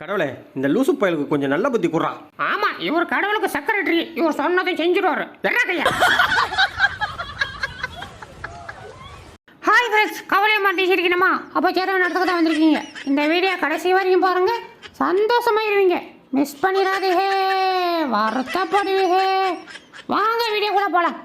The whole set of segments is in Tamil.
கடவுளே இந்த லூசு பயலுக்கு கொஞ்சம் நல்ல புத்தி குடுறான் ஆமா இவர் கடவுளுக்கு செக்ரட்டரி இவர் சொன்னதை செஞ்சிருவாரு கையா? ஹாய் ஃப்ரெண்ட்ஸ் கவலையை மாற்றி சிரிக்கணுமா அப்போ சேர நடத்துக்கு தான் வந்திருக்கீங்க. இந்த வீடியோ கடைசி வரைக்கும் பாருங்க. சந்தோஷமாயிருவீங்க மிஸ் பண்ணிடாதீங்க. வருத்தப்படுவீங்க. வாங்க வீடியோ கூட போலாம்.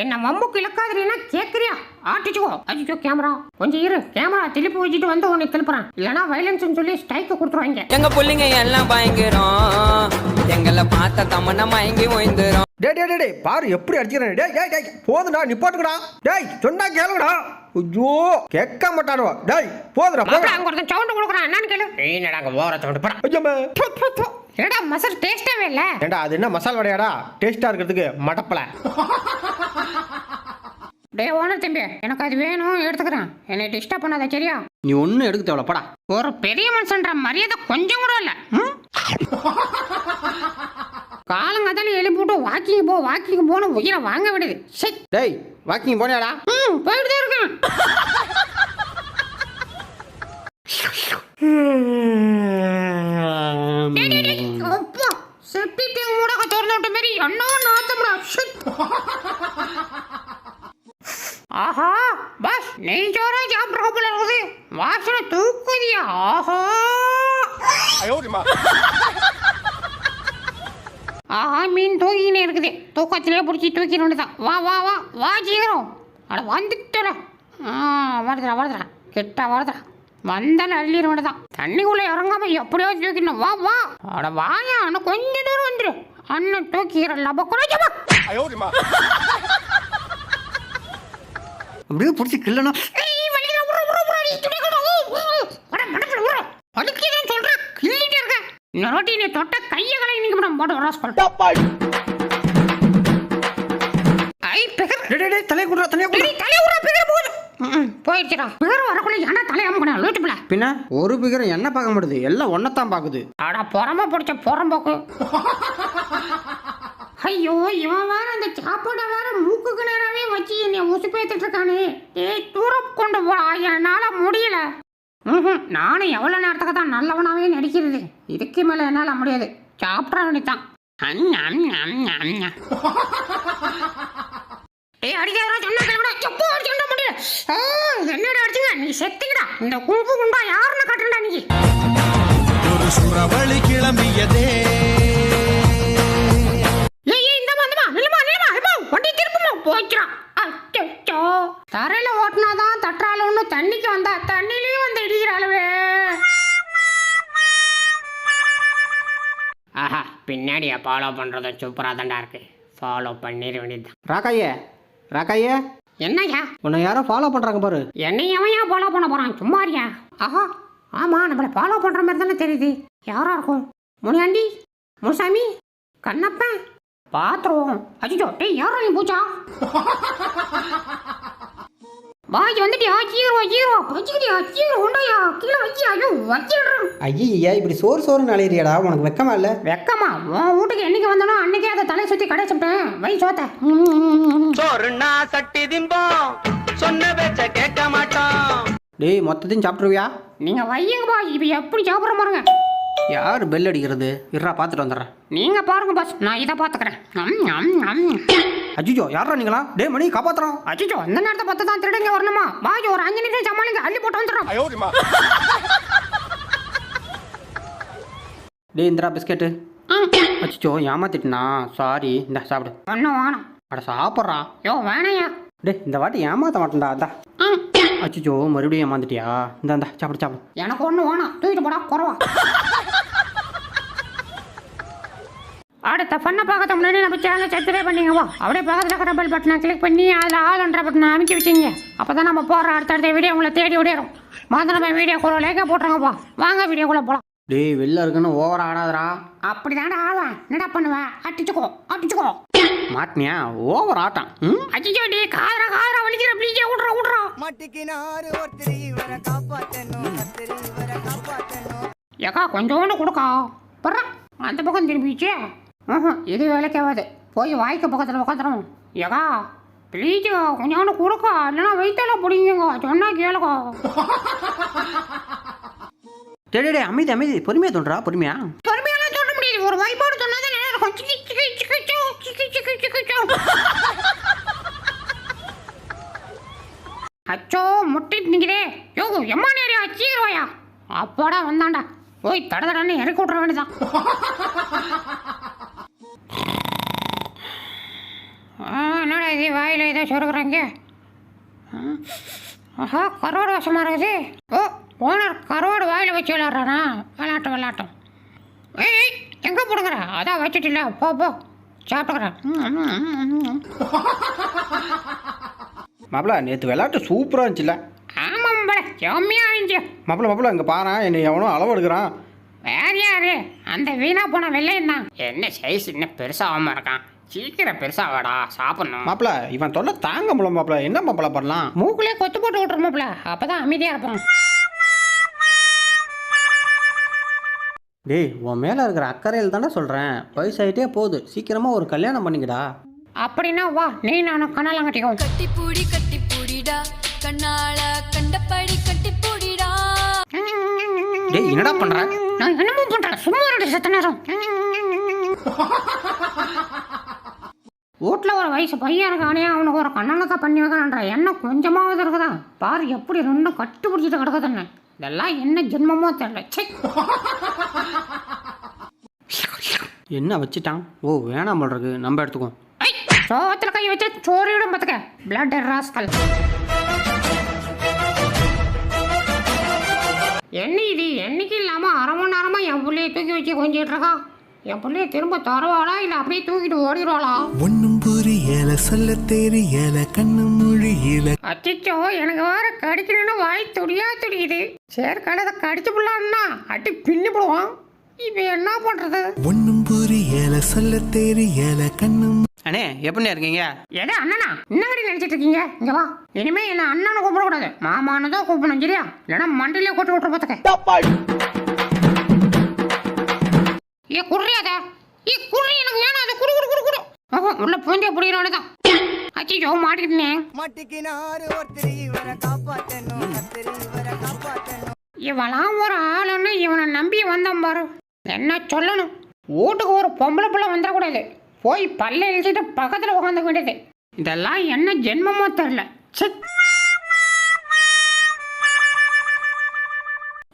என்ன மம்புக்கு இழக்காதுன்னா கேட்குறியா ஆட்டிச்சுக்கோ. அடிச்சோ கேமரா. கொஞ்சம் இரு. கேமரா திருப்பி வச்சுட்டு வந்து உன்னை திருப்புறேன் இல்லைனா வயலன்ஸ்னு சொல்லி ஸ்ட்ரைக்கு கொடுத்துருவாங்க. எங்க புள்ளைங்க எல்லாம் பயங்கரம். எங்களை பார்த்த தமன்னா மயங்கி ஓய்ந்துரும். டேய் டேய் டேய், டேய் பாரு எப்படி அடிச்சுக்கிறேன். டேய் டேய் டேய் போதுடா நிப்பாட்டுக்கடா டேய் சொன்னா கேளுடா ஐயோ கேட்க மாட்டானுவா. டேய் போதுடா போதுடா அங்க ஒருத்தன் சவுண்ட் கொடுக்குறான். என்னன்னு கேளு. ஏய் நடங்க ஓர சவுண்ட் போடா து. என்னடா மசால் டேஸ்டாவே இல்ல? ஏண்டா அது என்ன மசால் வடையாடா? டேஸ்டா இருக்கிறதுக்கு மடப்பல டே ஓனர் தம்பி எனக்கு அது வேணும் எடுத்துக்கிறேன். என்னை டிஸ்டர்ப் பண்ணாத சரியா? நீ ஒன்றும் எடுக்க தேவையில்ல படா. ஒரு பெரிய மனுஷன்ற மரியாதை கொஞ்சம் கூட இல்ல. ம்? காலங்காத்தால எழுப்பி விட்டு வாக்கிங் போ வாக்கிங் போன உயிரை வாங்க விடுது. சரி டேய் வாக்கிங் போனியாடா? ம் போயிட்டு தான் இருக்கேன் டேய், டேய், டேய். அப்பா செப்டி டேங்க் மூடக திறந்து விட்ட மாதிரி என்ன நாத்தம்டா ஷிட் ஆஹா பஸ் நெய் சோறா சாப்பிட்ற போல இருக்குது. வாசனை தூக்குதியா? ஆஹா. ஆஹா மீன் தூக்கினே இருக்குது. தூக்கத்திலே பிடிச்சி தூக்கினு தான். வா வா வா. வா சீக்கிரம். அட வந்துட்டுற ஆ வருதுடா வருதுடா கிட்ட வருதுடா வந்தால அள்ளிட தான். தண்ணிக்குள்ள இறங்காம எப்படியோ தூக்கிடணும். வா வா. அட வாயா அண்ணன் கொஞ்ச தூரம் வந்துரு. அண்ணன் தூக்கிற லப ஊ வர மடக்குல உரு வலிக்குதுன்னு சொல்றேன். கிள்ளிட்டே இருக்க. இன்னொரு நீ தொட்ட கையை கலை நீங்க மேடம் போட்டு ராஸ்கல் ஐ பிகர். டேய், டேய் தலையை குடுறா தலையை குடுறா தலை உர பிகர் போகுது ம் போயிடுச்சுடா பிகர் வரக்குள்ள ஏன்னா தலை அமுக்கணும் லூட்டுப்பில பின்ன? ஒரு பிகரம் என்ன பார்க்க மாட்டுது? எல்லாம் ஒன்னத்தான் பாக்குது அட பொறம்ப பிடிச்ச பொறம்போக்கு. ஐயோ இவன் வேற அந்த சாப்பாடை வேற என்னை உசுப்பேத்துட்டு இருக்கானே ஏய் தூரம் கொண்டு போ என்னால முடியல ம் நானும் எவ்வளோ நேரத்துக்கு தான் நல்லவனாவே நடிக்கிறது இதுக்கு மேலே என்னால் முடியாது சாப்பிட்ற வேண்டித்தான் ஏய் அடிக்காரா சொன்னா கேளுடா செப்பு அடிச்சுட முடியல ஆ, என்னடா அடிச்சுங்க நீ செத்துங்கடா இந்த கும்பு குண்டா யாருன்னு காட்டுறா நீ ஒரு தரையில ஓட்டினாதான் தட்டுறாள் ஒன்று தண்ணிக்கு வந்தா தண்ணிலையும் வந்து இடிக்கிறாளுவே. ஆஹா பின்னாடியா ஃபாலோ பண்ணுறது சூப்பராக தான்டா இருக்கு. ஃபாலோ பண்ணிட வேண்டியதுதான் ராக்காயே ராக்காயே. என்னய்யா? உன்னை யாரோ ஃபாலோ பண்றாங்க பாரு. என்னை எவன் ஏன் ஃபாலோ பண்ண போகிறான் சும்மா இருக்கியா? ஆஹா ஆமாம் நம்மளை ஃபாலோ பண்ணுற மாதிரி தானே தெரியுது. யாரா இருக்கும்? முனியாண்டி முனுசாமி கண்ணப்பன். பாத்துருவோம். அச்சோ டேய் யாரா நீ பூச்சா? பாய் வந்துட்டியா? சீக்கிரம் வா, சீக்கிரம் வா. வச்சுக்கிட்டியா? சீக்கிரம் உண்டாயா? கீழே வச்சியா ஐயோ வச்சிடுறேன். ஐயா இப்படி சோறு சோறுன்னு அலையிறியாடா. உனக்கு வெக்கமா இல்ல? வெக்கமா? உன் வீட்டுக்கு என்னைக்கு வந்தனோ அன்னைக்கே அதை தலை சுற்றி கடை சாப்பிட்டேன் வை சோத்த. சோறுனா சட்டி திம்போம். சொன்ன பேச்ச கேட்க மாட்டோம். டேய் மொத்தத்தையும் சாப்பிட்ருவியா நீங்க வையுங்கப்பா இப்போ எப்படி சாப்பிட்ற பாருங்க. யார் பெல் அடிக்கிறது? இருடா பார்த்துட்டு வந்துடுறேன். நீங்க பாருங்க பாஸ் நான் இதை பாத்துக்கிறேன் அஜிஜோ யாரா நீங்களா டேய் மணி காப்பாத்துறோம் அச்சோ இந்த நேரத்தை பார்த்து தான் திருடங்க வரணுமா? பாஜ் ஒரு அஞ்சு நிமிஷம் சமாளிங்க அள்ளி போட்டு வந்துடுறோம். டேய் இந்திரா பிஸ்கெட்டு. அச்சிச்சோ ஏமாத்திட்டனா? சாரி. இந்த சாப்பிடு. ஒன்றும் வேணாம் அட சாப்பிட்றா. யோ வேணாயா? டேய் இந்த வாட்டி ஏமாத்த மாட்டேன்டா அதான் அச்சிச்சோ மறுபடியும் ஏமாந்துட்டியா? இந்த இந்த சாப்பிடு சாப்பிடு. எனக்கு ஒன்றும் வேணாம். தூக்கிட்டு போடா குறவா. அடுத்த பண்ண பார்க்கறதுக்கு முன்னாடி நம்ம சேனலை சப்ஸ்கிரைப் பண்ணிங்க வா அப்படியே பக்கத்தில் இருக்கிற பெல் பட்டனை கிளிக் பண்ணி அதில் ஆளுன்ற பட்டனை அமைக்க வச்சிங்க அப்போ தான் நம்ம போடுற அடுத்தடுத்த வீடியோ உங்களை தேடி ஓடிடும் மாதிரி நம்ம வீடியோ கூட லேக்காக போட்டுருங்கப்பா வாங்க வீடியோக்குள்ளே போகலாம் டேய் வெளில இருக்குன்னு ஓவர் ஆடாதடா. அப்படி தாண்டா ஆடுவேன். என்னடா பண்ணுவேன் அடிச்சுக்கோ அடிச்சுக்கோ. மாட்டினியா? ஓவர் ஆட்டம் ம்? அச்சிச்சோ டே காதரா காதரா வலிக்கிற. ப்ளீஸே விட்றா விட்றா. மட்டிக்கினாரு ஒருத்தர் இவரை காப்பாத்தணும். ஒருத்தர் இவரை காப்பாத்தணும். ஏக்கா கொஞ்சோண்டு கொடுக்கா. பர்றா அந்த பக்கம் திரும்பிச்சே. ஆஹா இது வேலைக்கு ஆகாது போய் வாய்க்க பக்கத்தில் உட்காந்துரும் ஏகா ப்ளீஸ் கொஞ்சோண்டு கொடுக்கா இல்லைன்னா வயிற்றால பிடிங்குங்க சொன்னா கேளுக்கா டேய் அமைதி அமைதி பொறுமையா தோன்றா பொறுமையா பொறுமையெல்லாம் சொல்ல முடியாது ஒரு வாய்ப்பாடு சொன்னா தான் நல்லா இருக்கும் சிக்கி சிக்கி சிக்கி சிக்கி சிக்கி சிக்கி சோ. அச்சோ முட்டிட்டு நிற்கிறே யோ எம்மா நேரம் அச்சீருவாயா அப்பாடா வந்தான்டா போய் தட தடன்னு இறக்கி விட்ற வேண்டியதான் ஆ, என்னடா இது? வாயில் ஏதோ சொருக்குறாங்க ஆஹா கரோடு வசமாக இருக்குது. ஓ ஓனர் கரோடு வாயில் வச்சு விளாட்றானா விளாட்டும் விளாட்டும் ஏய் எங்கே போடுங்கிற அதான் வச்சுட்டில்ல போ போ. சாப்பிட்டுக்கிறேன். மாப்பிள நேற்று விளையாட்டு சூப்பராக இருந்துச்சுல்ல. ஆமாம் செம்மையாக இருந்துச்சு. மாப்பிள மாப்பிள இங்கே பாரு என்னை எவனோ அளவு எடுக்கிறான் வேற யாரு? அந்த வீணா போன வெள்ளையன் தான். என்ன சைஸ் இன்னும் பெருசாகாம இருக்கான். சீக்கிரம் பெருசா வாடா சாப்பிடணும். மாப்பிள இவன் தொல்லை தாங்க முடியல மாப்பிள. என்ன மாப்பிள பண்ணலாம்? மூக்குலே கொத்து போட்டு விட்டுருமாப்ல அப்பதான் அமைதியா இருப்போம். டேய் உன் மேலே இருக்கிற அக்கறையில் தானே சொல்கிறேன் வயசாயிட்டே போகுது. சீக்கிரமாக ஒரு கல்யாணம் பண்ணிக்கடா. அப்படின்னா வா நீ நானும் கண்ணாலாம் கட்டிக்குவோம். கட்டிப்பூடி கட்டிப்பூடிடா. கண்ணால கண்டபடி கட்டிப்பூடிடா. டேய் என்னடா பண்ணுற நான் என்னமோ பண்றேன். சும்மா ரெண்டு செத்த நேரம். வீட்டில் ஒரு வயசு பையன் இருக்கானே அவனுக்கு ஒரு கண்ணனத்தை பண்ணி வைக்கணுன்ற எண்ணம் கொஞ்சமாவது இருக்குதா? பாரு எப்படி ரெண்டும் கட்டு பிடிச்சிட்டு கிடக்குதுன்னு. இதெல்லாம் என்ன ஜென்மமோ தெரியல. என்ன வச்சுட்டான்? ஓ வேணாம் இருக்கு. நம்ம எடுத்துக்குவோம். சோத்துல கை வச்சு சோறிவிடும் பார்த்துக்க பிளட் ராஸ்கல் என்ன இது? என்னைக்கு இல்லாம அரை மணி நேரமா என் பிள்ளைய தூக்கி வச்சு கொஞ்சிட்டு இருக்கா? என் பிள்ளைய திரும்ப தருவாளா இல்ல அப்படியே தூக்கிட்டு ஓடிடுவாளா? ஒன்னும் புரியல சொல்ல தெரியல கண்ணு மொழியில. அச்சோ எனக்கு வேற கடிக்கணும்னு வாய் துடியா துடிக்குது. சரி கடை கடிச்சு போடலான்னா அடி பின்னி போடுவான். இப்போ என்ன பண்றது? ஒன்னும் புரியல சொல்ல தெரியல கண்ணு அண்ணே எப்படிண்ணே இருக்கீங்க? எது அண்ணனா என்னங்கடி நினைச்சிட்டு இருக்கீங்க? இங்க வா. இனிமே என்ன அண்ணனை கூப்பிடக்கூடாது. மாமானு தான் கூப்பிடணும் சரியா? இல்லைன்னா மண்டிலே கொட்டு விட்டுற பார்த்துக்க ஏ குர்றியாத ஏ குர்றி எனக்கு வேணாம் அது குடு குடு குடு குடு. ஆஹா, உள்ள பூந்தே புடிக்கிறவனு தான் அச்சிச்சோ மாட்டிக்கிட்டேன். மாட்டிக்கினாரு ஒருத்தர் இவரை காப்பாத்தணும். கத்திரி இவரை காப்பாத்தணும். இவளாம் ஒரு ஆளுன்னு இவனை நம்பி வந்தான் பாரு. என்ன சொல்லணும்? வீட்டுக்கு ஒரு பொம்பளை பிள்ளை வந்துடக்கூடாது. போய் பல்ல இழிச்சிட்டு பக்கத்தில் உட்காந்துக்க வேண்டியது. இதெல்லாம் என்ன ஜென்மமோ தெரில சிக்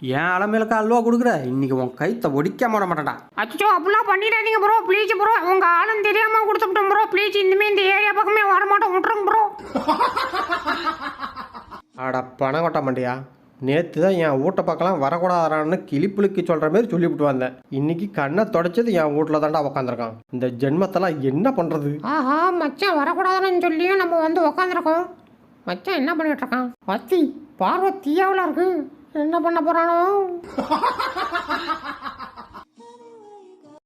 என் அலமேலுக்கு அல்வா கொடுக்குற? இன்னைக்கு உன் கைத்தை ஒடிக்க மாட மாட்டேன்டா. அச்சோ அப்படிலாம் பண்ணிடாதீங்க ப்ரோ ப்ளீஸ் ப்ரோ உங்க ஆளும் தெரியாம கொடுத்துட்டோம் ப்ரோ ப்ளீஸ் இனிமே இந்த ஏரியா பக்கமே வரமாட்டோம் விட்டுருங்க ப்ரோ அட பணங்கொட்ட மண்டியா நேற்று தான் என் வீட்டை பக்கம்லாம் வரக்கூடாதான்னு கிளிப்புளுக்கு சொல்கிற மாதிரி சொல்லிவிட்டு வந்தேன். இன்னைக்கு கண்ணை தொடச்சது என் வீட்டில் தாண்டா உக்காந்துருக்கான். இந்த ஜென்மத்தெல்லாம் என்ன பண்ணுறது ஆஹா மச்சான் வரக்கூடாதுன்னு சொல்லியும் நம்ம வந்து உக்காந்துருக்கோம். மச்சான் என்ன பண்ணிட்டு இருக்கான்? அத்தி பார்வை தீயாவில் இருக்கு. என்ன பண்ண போறானோ?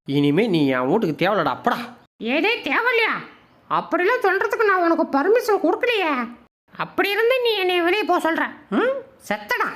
இனிமே நீ என் வீட்டுக்கு தேவையில்லடா அப்படா. ஏதே தேவையில்லையா அப்படிலாம் சொல்றதுக்கு நான் உனக்கு பர்மிஷன் கொடுக்கலையே. அப்படி இருந்து நீ என்னை வெளியே போக சொல்ற. ம்? செத்தடா.